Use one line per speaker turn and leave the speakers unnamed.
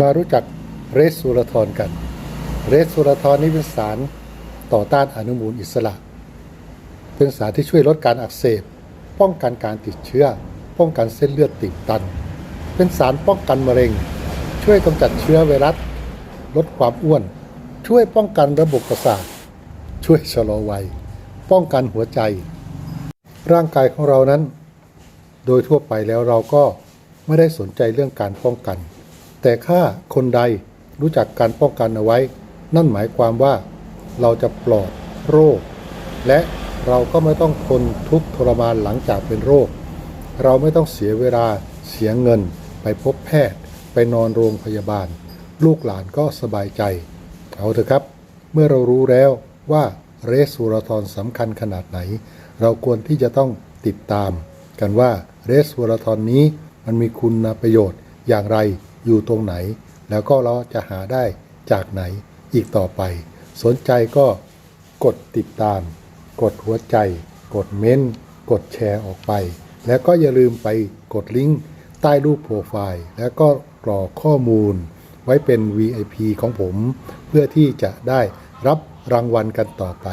มารู้จักเรสซูราทอนกัน เรสซูราทอนนี้เป็นสารต่อต้านอนุมูลอิสระ เป็นสารที่ช่วยลดการอักเสบ ป้องกันการติดเชื้อ ป้องกันเส้นเลือดตีบตัน เป็นสารป้องกันมะเร็ง ช่วยกำจัดเชื้อไวรัส ลดความอ้วน ช่วยป้องกันระบบประสาท ช่วยชะลอวัย ป้องกันหัวใจ ร่างกายของเรานั้น โดยทั่วไปแล้วเราก็ไม่ได้สนใจเรื่องการป้องกัน แต่ถ้าคนใดรู้จักการป้องกันเอาไว้ นั่นหมายความว่าเราจะปลอดโรค และเราก็ไม่ต้องทนทุกข์ทรมานหลังจากเป็นโรค เราไม่ต้องเสียเวลาเสียเงิน ไปพบแพทย์ ไปนอนโรงพยาบาล ลูกหลานก็สบายใจ เอาเถอะครับ เมื่อเรารู้แล้วว่าเรสซูราทอนสำคัญขนาดไหน เราควรที่จะต้องติดตาม กันว่าเรสซูราทอนนี้มันมีคุณประโยชน์อย่างไร อยู่ตรงไหน แล้วก็เราจะหาได้จากไหนอีกต่อไป สนใจก็กดติดตาม กดหัวใจ กดเม้นต์กดแชร์ออกไป แล้วก็อย่าลืมไปกดลิงก์ใต้รูปโปรไฟล์ แล้วก็กรอกข้อมูล ไว้เป็น VIP ของผม เพื่อที่จะได้รับรางวัลกันต่อไป